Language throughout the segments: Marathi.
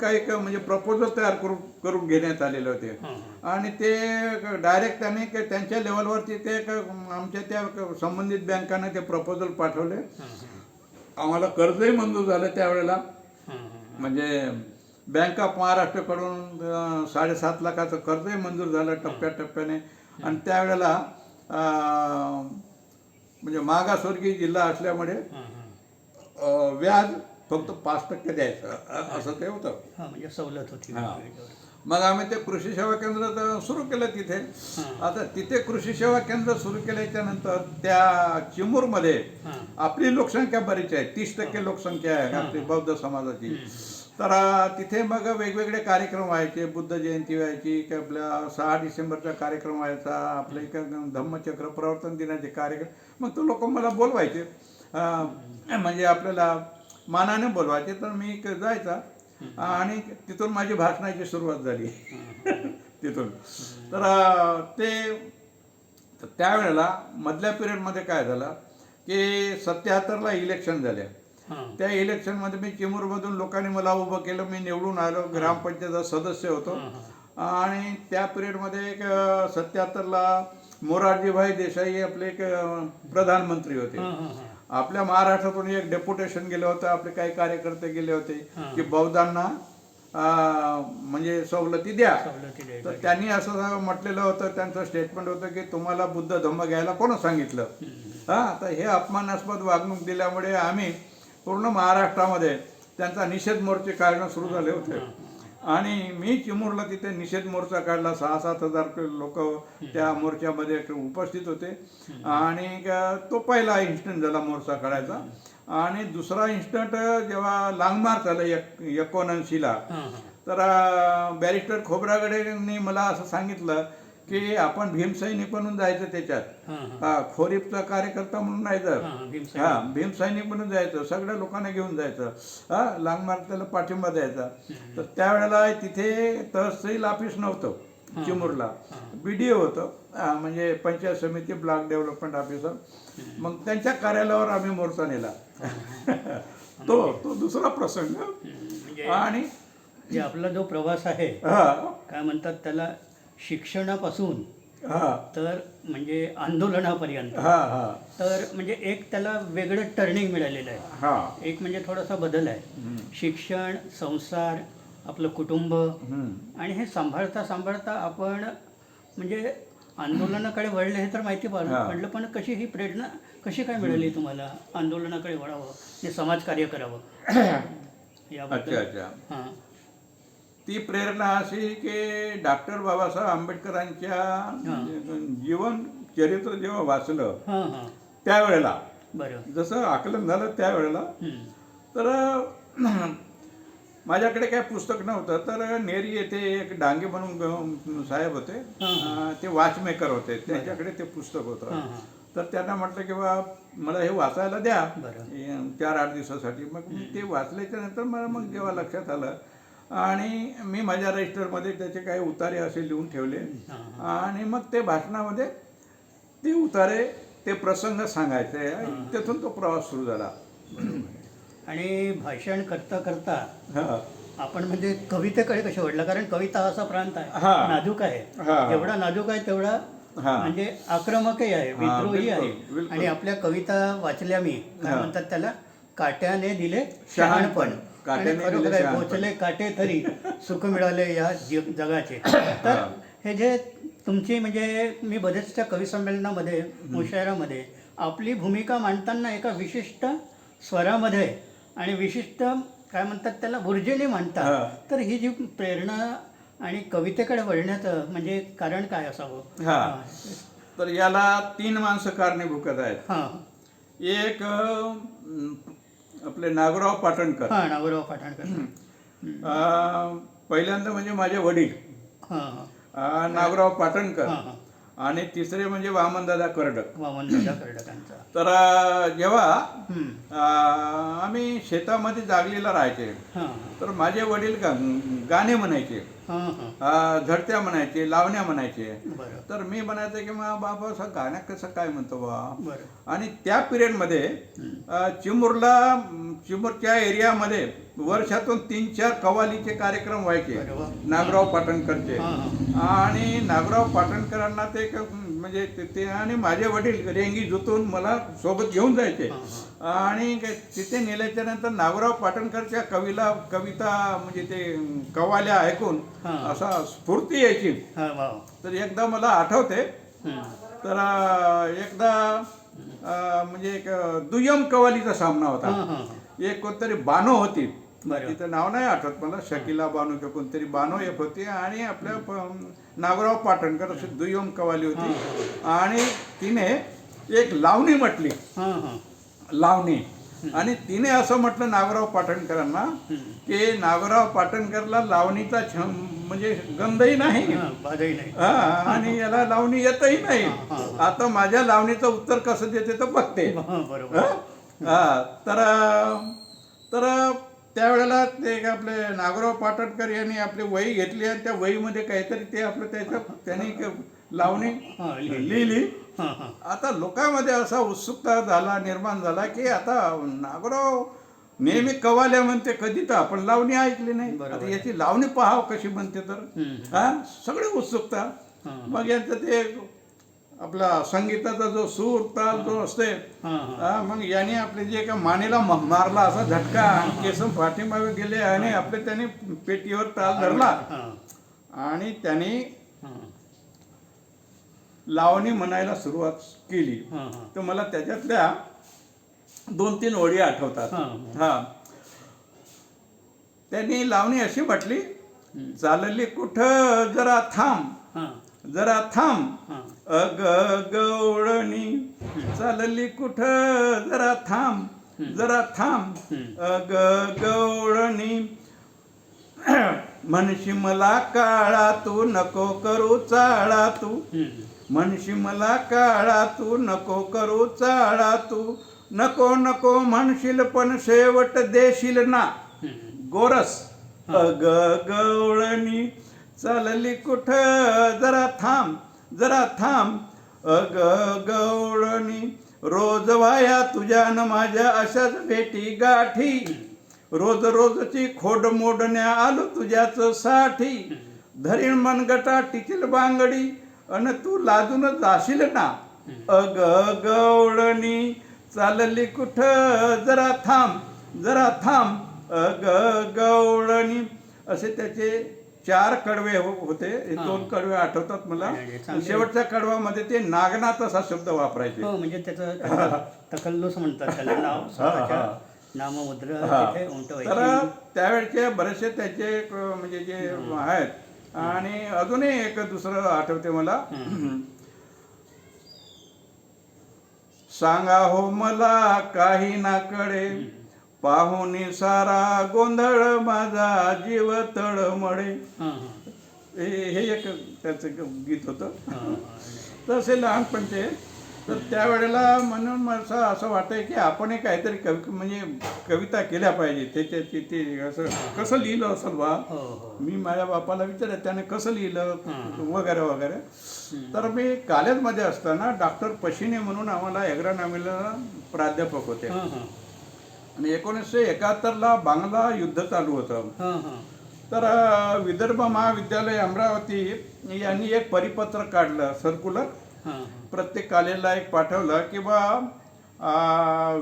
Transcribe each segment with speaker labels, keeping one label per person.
Speaker 1: काही म्हणजे प्रपोजल तयार करून करून घेण्यात आलेले होते. आणि ते डायरेक्ट त्यांनी त्यांच्या लेवलवरती ते आमच्या त्या संबंधित बँकाने ते प्रपोजल पाठवले. आम्हाला कर्जही मंजूर झालं त्यावेळेला. म्हणजे बँक ऑफ महाराष्ट्राकडून साडेसात लाखाचं कर्जही मंजूर झालं टप्प्याटप्प्याने. आणि त्यावेळेला म्हणजे मागासवर्गीय जिल्हा असल्यामुळे व्याज फक्त पाच टक्के द्यायचं असं ते होतं.
Speaker 2: हां, म्हणजे सवलत होती.
Speaker 1: हां. मग आम्ही ते कृषी सेवा केंद्र सुरू केलं तिथे. आता तिथे कृषी सेवा केंद्र सुरू केल्याच्यानंतर त्या चिमूरमध्ये
Speaker 2: हां.
Speaker 1: आपली लोकसंख्या बरीच आहे. तीस टक्के लोकसंख्या आहे आपली बौद्ध समाजाची. तर अं, तिथे मग वेगवेगळे कार्यक्रम व्हायचे. बुद्ध जयंती व्हायची की आपल्या सहा डिसेंबरचा कार्यक्रम व्हायचा. आपल्या इकडं धम्मचक्र प्रवर्तन दिनाचे कार्यक्रम. मग तो लोक मला बोलवायचे. अं, म्हणजे आपल्याला मानाने बोलवायचे तर मी जायचा आणि तिथून माझी भाषणाची सुरुवात झाली. तिथून. तर ते त्यावेळेला मधल्या पिरियडमध्ये काय झालं की सत्याहत्तरला इलेक्शन झाले.
Speaker 2: हां.
Speaker 1: त्या इलेक्शनमध्ये मी चिमूरमधून लोकांनी मला उभं केलं. मी निवडून आलो. ग्रामपंचायत सदस्य होतो. आणि त्या पिरियडमध्ये एक सत्याहत्तरला मोरारजीभाई देसाई आपले एक प्रधानमंत्री होते. आपल्या महाराष्ट्रातून एक डेप्युटेशन गेलं होतं आपले काही कार्यकर्ते गेले होते. की बौद्धांना म्हणजे सवलती द्या. तर त्यांनी असं म्हटलेलं होतं त्यांचं स्टेटमेंट होतं की तुम्हाला बुद्ध धम्म घ्यायला कोण सांगितलं हा तर हे अपमानास्पद वागणूक दिल्यामुळे आम्ही पूर्ण महाराष्ट्रामध्ये त्यांचा निषेध मोर्चे काढणं सुरू झाले होते आणि मी चिमूरला तिथे निषेध मोर्चा काढला. सहा सात हजार लोक त्या मोर्चामध्ये उपस्थित होते. आणि तो पहिला इन्स्टंट झाला मोर्चा काढायचा. आणि दुसरा इन्स्टंट जेव्हा लांगमार झालं एक एकोणऐंशीला. तर बॅरिस्टर खोबरागडेंनी मला असं सांगितलं की आपण भीमसैनिक म्हणून जायचं त्याच्यात.
Speaker 2: हां,
Speaker 1: खोरीपचा कार्यकर्ता म्हणून नाही जायचं
Speaker 2: हां, भीमसेन.
Speaker 1: भीमसैनिक म्हणून जायचं. सगळ्या लोकांना घेऊन जायचं. हा त्याला पाठिंबा द्यायचा. तर त्यावेळेला तिथे तहसील ऑफिस नव्हतं चिमूरला. बीडीओ होतं. हा, म्हणजे पंचायत समिती ब्लॉक डेव्हलपमेंट ऑफिसर. मग त्यांच्या कार्यालयावर आम्ही मोर्चा नेला. तो तो दुसरा प्रसंग.
Speaker 2: म्हणजे
Speaker 1: आणि
Speaker 2: आपला जो प्रवास आहे काय म्हणतात त्याला शिक्षणापासून तर म्हणजे आंदोलनापर्यंत. तर म्हणजे एक त्याला वेगळं टर्निंग मिळालेलं आहे.
Speaker 1: हा.
Speaker 2: एक म्हणजे थोडासा बदल आहे. शिक्षण संसार आपलं कुटुंब. आणि हे सांभाळता सांभाळता आपण म्हणजे आंदोलनाकडे वळले हे तर माहिती पड-. पडलं पण कशी ही प्रेरणा कशी काय मिळाली तुम्हाला आंदोलनाकडे वळावं हे समाजकार्य करावं? याबद्दल. हां.
Speaker 1: ती प्रेरणा अशी की डॉक्टर बाबासाहेब आंबेडकरांच्या जीवन चरित्र जेव्हा वाचलं त्यावेळेला. जसं आकलन झालं त्यावेळेला. तर माझ्याकडे काय पुस्तक नव्हतं तर नेरी येथे एक डांगे म्हणून साहेब होते. ते वॉचमेकर होते. त्यांच्याकडे ते पुस्तक होतं. तर त्यांना म्हटलं की बा मला हे वाचायला द्या. चार आठ दिवसासाठी. मग ते वाचल्याच्या नंतर मला मग जेव्हा लक्षात आलं आणि मी माझ्या रजिस्टरमध्ये त्याचे काही उतारे असे लिहून ठेवले. आणि मग ते भाषणामध्ये ते उतारे ते प्रसंग सांगायचे. तिथून तो प्रवास सुरू झाला.
Speaker 2: आणि भाषण करता करता
Speaker 1: हा.
Speaker 2: आपण म्हणजे कवितेकडे कसे वडलं कारण कविता असा प्रांत आहे.
Speaker 1: हा.
Speaker 2: नाजूक आहे. जेवढा नाजूक आहे तेवढा. म्हणजे आक्रमकही आहे विद्रोही आहे. आणि आपल्या कविता वाचल्या मी. काय. म्हणतात त्याला? काट्याने दिले
Speaker 1: शहाणपण.
Speaker 2: शहाणपण
Speaker 1: काट्याने
Speaker 2: आणि खरोखर
Speaker 1: दिले
Speaker 2: आहे,
Speaker 1: शहाणपण.
Speaker 2: पोचले काटे तरी सुख मिळाले या जग- जगाचे. तर हे जे तुमची म्हणजे मी बरेचशा कवी संमेलनामध्ये मुशायरामध्ये आपली भूमिका मांडताना एका विशिष्ट स्वरामध्ये आणि विशिष्ट काय म्हणतात त्याला ऊर्जेने
Speaker 1: हा.
Speaker 2: मांडतात तर ही जी प्रेरणा आणि कवितेकडे वळण्याचं म्हणजे कारण काय असावं?
Speaker 1: हा. तर याला तीन माणसं कारणीभूत आहेत.
Speaker 2: हां.
Speaker 1: एक अं, आपले नागराव पाटणकर.
Speaker 2: हां नागोराव पाटणकर.
Speaker 1: पहिल्यांदा म्हणजे माझे वडील. नागराव पाटणकर. आणि तिसरे म्हणजे वामनदादा करडक.
Speaker 2: वामनदादा कर्डकांचा.
Speaker 1: तर जेव्हा आम्ही शेतामध्ये जागलेला राहायचे.
Speaker 2: हां
Speaker 1: तर माझे वडील गाणे म्हणायचे. झडत्या म्हणायचे लावण्या म्हणायचे. तर मी म्हणायचं की मग बाबा असं गाणं कसं काय म्हणतो बा? आणि त्या पिरियडमध्ये अ, चिमूरला चिमूरच्या एरियामध्ये वर्षातून तीन चार कवालीचे कार्यक्रम व्हायचे. नागराव पाटणकरचे.
Speaker 2: हां हां.
Speaker 1: आणि नागराव पाटणकरांना ते एक, म्हणजे ते- ते आणि माझे वडील रेंगी जुतून मला सोबत घेऊन जायचे. आणि तिथे नेल्याच्या नंतर नागराव पाटणकरच्या कवीला कविता म्हणजे ते कवाल्या ऐकून. असा स्फूर्ती यायची. तर एकदा मला आठवते. तर एकदा म्हणजे एक दुय्यम कवालीचा सामना होता. एक कोणतरी बानो होती. तिचं नाव नाही आठवत मला. शकिला बानो किंवा कोणतरी बानो एक होती आणि आपल्या नागराव पाटणकर अशी दुय्यम कवाली होती. आणि तिने एक लावणी म्हटली.
Speaker 2: हां हां.
Speaker 1: लावणी. आणि तिने असं म्हटलं नागराव पाटणकरांना की नागराव पाटणकरला लावणीचा छम म्हणजे गंधही नाही. आणि याला लावणी येतही नाही. आता माझ्या लावणीचं उत्तर कसं देते तर बघते?
Speaker 2: हा,
Speaker 1: तर तर त्यावेळेला ते आपले नागराव पाटणकर यांनी आपली वही घेतली आणि त्या वहीमध्ये काहीतरी ते आपलं त्याच्या त्यांनी लावणी
Speaker 2: लिहिली
Speaker 1: आता लोकांमध्ये असा उत्सुकता झाला निर्माण झाला की आता नागराव नेहमी कवाल्या म्हणते कधी तर आपण लावणी ऐकली नाही. आता याची लावणी पाहाव कशी म्हणते तर
Speaker 2: हं.
Speaker 1: सगळी उत्सुकता. मग यांचं ते आपला संगीताचा जो सूर ताल जो असते मग याने आपले जे का मानेला मारला असा झटका केसम पाठीमागे गेले आणि आपले त्याने पेटीवर ताल धरला. आणि त्याने लावणी म्हणायला सुरुवात केली. तर मला त्याच्यातल्या दोन तीन ओळी आठवतात.
Speaker 2: हां.
Speaker 1: त्यांनी लावणी अशी म्हटली चालली कुठं जरा थांब. जरा थांब. अग गवळणी. चालली कुठं? जरा थांब जरा थांब. अग गवळणी. म्हणशी मला काळा तू नको करू चाळा तू. म्हणशी मला काळा तू नको करू चाळा तू. नको नको म्हणशील पण शेवट देशील ना. गोरस. अग गवळणी. चालली कुठ? जरा थांब. जरा थांब. अग गवळणी रोज वाया तुझ्या न माझ्या अशाच भेटी गाठी. रोज रोजची खोड मोडण्या आलो तुझ्याच साठी. धरीण मनगटा टिकील बांगडी अन तू लाजून जाशील ना. अग गवळणी चालली कुठ? जरा थांब जरा थांब. अग गवळणी असे त्याचे चार कडवे हो- होते. हे दोन कडवे आठवतात मला. शेवटच्या कडव्यामध्ये ते नागनाथ असा शब्द वापरायचे.
Speaker 2: हो म्हणजे त्याचं तकल्लुस म्हणतात. त्याला नाव स्वतःच्या नाममुद्रा तिथे
Speaker 1: तर त्यावेळचे बरेचसे त्याचे म्हणजे जे आहेत. आणि अजूनही एक दुसरं आठवते मला. सांगा हो मला काही ना कळे. पाहुणी सारा गोंधळ माझा जीव तळमळे.
Speaker 2: हां
Speaker 1: एक त्याचं गीत होतं. तसे लहानपणचे. तर त्यावेळेला म्हणून मला असं वाटतंय की आपण एक काहीतरी कवि म्हणजे कविता केल्या पाहिजे. त्याच्याची ते असं कसं लिहिलं असेल बा?
Speaker 2: हो हो.
Speaker 1: मी माझ्या बापाला विचारलं त्याने कसं लिहिलं? वगैरे वगैरे. तर मी कॉलेजमध्ये असताना डॉक्टर पशिने म्हणून आम्हाला एग्रानामीला प्राध्यापक होते. आणि एकोणीसशे एकाहत्तरला बांगला युद्ध चालू होतं. तर विदर्भ महाविद्यालय अमरावती यांनी एक परिपत्र काढलं सर्क्युलर प्रत्येक कॉलेजला एक पाठवलं की बा अ,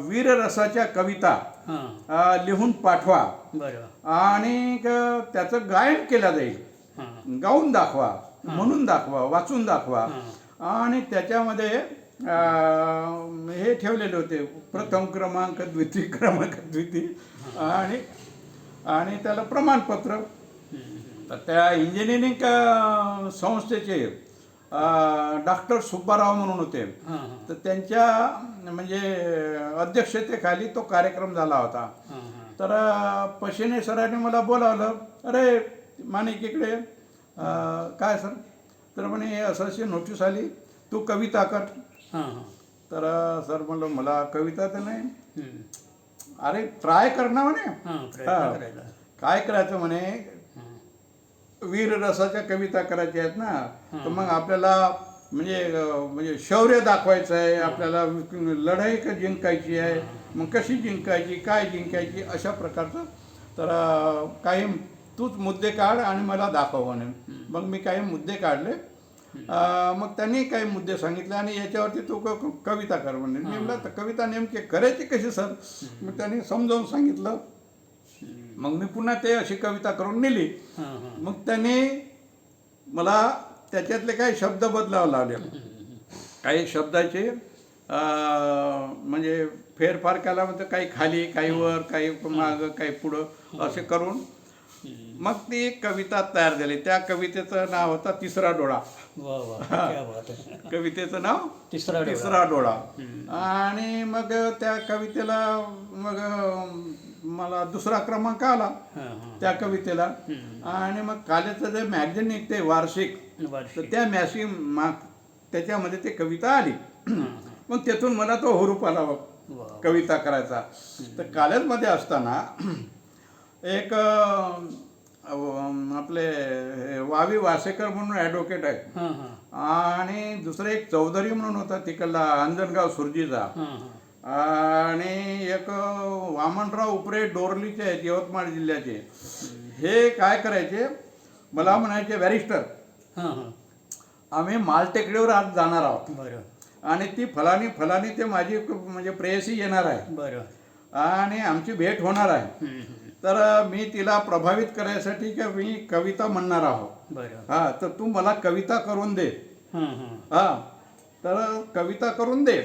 Speaker 1: वीररसाच्या कविता लिहून पाठवा. आणि त्याचं गायन केलं जाईल. गाऊन दाखवा म्हणून दाखवा वाचून दाखवा. आणि त्याच्यामध्ये हे ठेवलेले होते. प्रथम क्रमांक द्वितीय क्रमांक द्वितीय. आणि आणि त्याला प्रमाणपत्र. तर त्या इंजिनिअरिंग संस्थेचे डॉक्टर सुब्बाराव म्हणून होते. तर त्यांच्या म्हणजे अध्यक्षतेखाली तो कार्यक्रम झाला होता. तर पशिने सरांनी मला बोलावलं अरे माणिक इकडे काय सर? तर म्हणे असं अशी नोटीस आली. तू कविता कर.
Speaker 2: हां हां.
Speaker 1: तर सर म्हणलं मला कविता तर नाही. अरे ट्राय कर ना म्हणे.
Speaker 2: हां
Speaker 1: काय करायचं? म्हणे. वीर रसाच्या कविता करायच्या आहेत ना. तर मग आपल्याला म्हणजे अं, म्हणजे शौर्य दाखवायचं आहे. आपल्याला लढाई क- जिंकायची आहे. मग कशी जिंकायची काय जिंकायची अशा प्रकारचं. तर अं, काही तूच मुद्दे काढ आणि मला दाखव म्हणे. मग मी काही मुद्दे काढले. मग त्यांनी काही मुद्दे सांगितले आणि याच्यावरती तू कविता कर म्हणे मी म्हटलं तर कविता नेमकी करायची कशी सर? मग त्यांनी समजावून सांगितलं. मग मी पुन्हा ते अशी कविता करून नेली. मग त्याने मला त्याच्यातले काही शब्द बदलावे लावले काही शब्दाचे म्हणजे फेरफार केला म्हणजे काही खाली काही वर काही माग काही पुढं असे करून मग ती एक कविता तयार झाली. त्या कवितेचं नाव होतं तिसरा डोळा. कवितेचं नाव?
Speaker 2: तिसरा डोळा.
Speaker 1: तिसरा डोळा. आणि मग त्या कवितेला मग मला दुसरा क्रमांक आला त्या कवितेला. आणि मग कालेचं जे मॅगझिन निघते वार्षिक तर त्या मॅसिंग मा त्याच्यामध्ये ते कविता आली. मग त्यातून मला तो हुरूप आला कविता करायचा. तर कॉलेजमध्ये असताना एक आपले वावी वासेकर म्हणून ॲडव्होकेट आहे
Speaker 2: हां हां.
Speaker 1: आणि दुसरं एक चौधरी म्हणून होता तिकडला अंजनगाव सुरजीचा. आणि एक वामनराव उपरे डोरलीचे आहेत यवतमाळ जिल्ह्याचे. हे काय करायचे? मला म्हणायचे बॅरिस्टर आम्ही मालटेकडीवर आज जाणार आहोत.
Speaker 2: बरं.
Speaker 1: आणि ती फलानी फलानी ते माझी म्हणजे प्रेयसी येणार आहे.
Speaker 2: बरं.
Speaker 1: आणि आमची भेट होणार आहे. तर मी तिला प्रभावित करायसाठी की मी कविता म्हणणार आहोत हा तर तू मला कविता करून दे.
Speaker 2: हां
Speaker 1: तर कविता करून दे.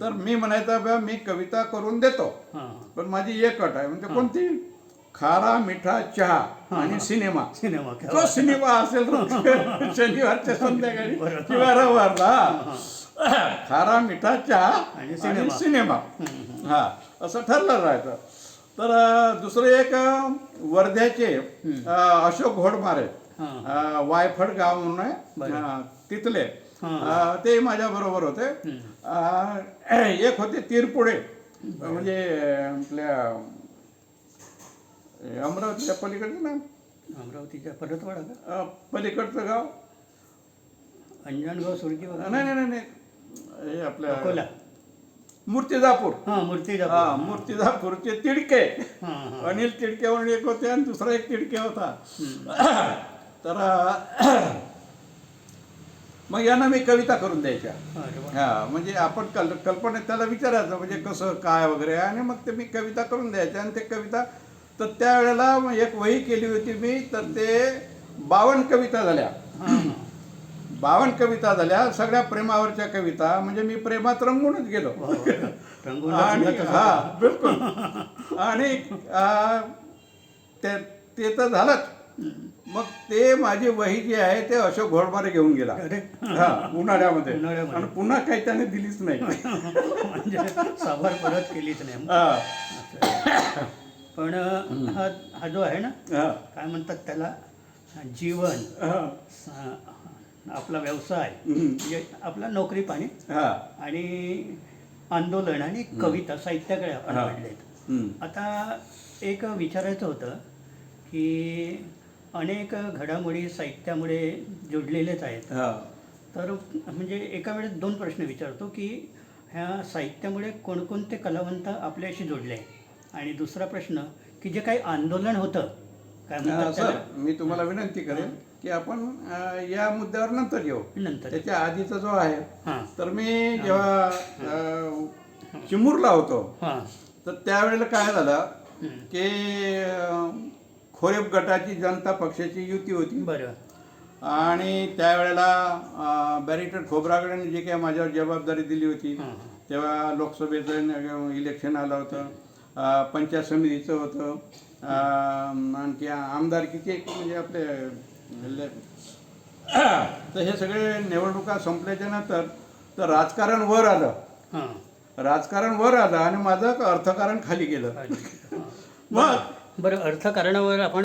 Speaker 1: तर मी म्हणायचा बा मी कविता करून देतो. पण माझी एक अट आहे. म्हणजे कोणती? खारा मिठा चहा आणि सिनेमा.
Speaker 2: सिनेमा
Speaker 1: जो सिनेमा असेल शनिवारच्या संध्याकाळी. किंवा रविवारला. खारा मिठा चहा
Speaker 2: आणि. सिनेमा.
Speaker 1: हा असं ठरलं राहायचं. तर दुसरे एक वर्ध्याचे अशोक घोडमारे वायफड गाव म्हणून आहे तिथले. ते माझ्या बरोबर होते. एक होते तिरपुडे म्हणजे आपल्या अमरावतीच्या पलीकडचं ना
Speaker 2: अमरावतीच्या परतवाडा
Speaker 1: पलीकडचं गाव?
Speaker 2: अंजनगाव सुरजी
Speaker 1: नाही नाही नाही नाही. आपल्या मूर्तिजापूर.
Speaker 2: हां मूर्तीचा
Speaker 1: हा मूर्तिजापूरचे तिडके. अनिल तिडके म्हणून एक होते आणि दुसरा एक तिडके होता. तर मग यांना मी कविता करून द्यायच्या. हा म्हणजे आपण कल कल्पनेत त्याला विचारायचं म्हणजे कसं काय वगैरे. आणि मग ते मी कविता करून द्यायचे. आणि ते कविता तर त्यावेळेला एक वही केली होती मी तर ते बावन्न कविता झाल्या. बावन्न कविता झाल्या सगळ्या प्रेमावरच्या कविता म्हणजे मी प्रेमात रंगूनच गेलो. आणि. हा बिलकुल. आणि ते ते तर झालंच. मग ते माझी वही जी आहे ते अशोक घोडमारे घेऊन गेला.
Speaker 2: अरे.
Speaker 1: हा उन्हाळ्यामध्ये. आणि पुन्हा काही त्याने दिलीच नाही.
Speaker 2: म्हणजे साभार परत केलीच नाही.
Speaker 1: हा,
Speaker 2: पण हा हा जो आहे ना
Speaker 1: हा,
Speaker 2: काय म्हणतात त्याला? जीवन.
Speaker 1: हा,
Speaker 2: आपला व्यवसाय म्हणजे आपला नोकरी पाणी
Speaker 1: हा,
Speaker 2: आणि आंदोलन आणि कविता साहित्याकडे आपण
Speaker 1: हा.
Speaker 2: वाढलेत
Speaker 1: हम्म,
Speaker 2: आता एक विचारायचं होतं की अनेक घडामोडी साहित्यामुळे जोडलेलेच आहेत.
Speaker 1: हा.
Speaker 2: तर म्हणजे एका वेळेस दोन प्रश्न विचारतो की ह्या साहित्यामुळे कोणकोणते कलावंत आपल्याशी जोडले? आणि दुसरा प्रश्न की जे काही आंदोलन होतं काय म्हणतात
Speaker 1: सर मी तुम्हाला विनंती करेन की आपण या मुद्द्यावर नंतर येऊ.
Speaker 2: नंतर
Speaker 1: त्याच्या आधीचा जो आहे तर मी जेव्हा चिमूरला होतो
Speaker 2: हां.
Speaker 1: तर त्यावेळेला काय झालं. की खोरेप गटाची जनता पक्षाची युती होती. आणि त्यावेळेला बॅरिटर खोबरागडेने जे काही माझ्यावर जबाबदारी दिली होती तेव्हा लोकसभेचं इलेक्शन आलं होतं पंचायत समितीचं होतं आणखी आमदारकीचे म्हणजे आपले तर हे सगळे निवडणुका संपल्याच्या नंतर तर राजकारण वर आलं.
Speaker 2: हां.
Speaker 1: राजकारण वर आलं आणि माझं अर्थकारण खाली गेलं. मग
Speaker 2: बरं अर्थकारणावर आपण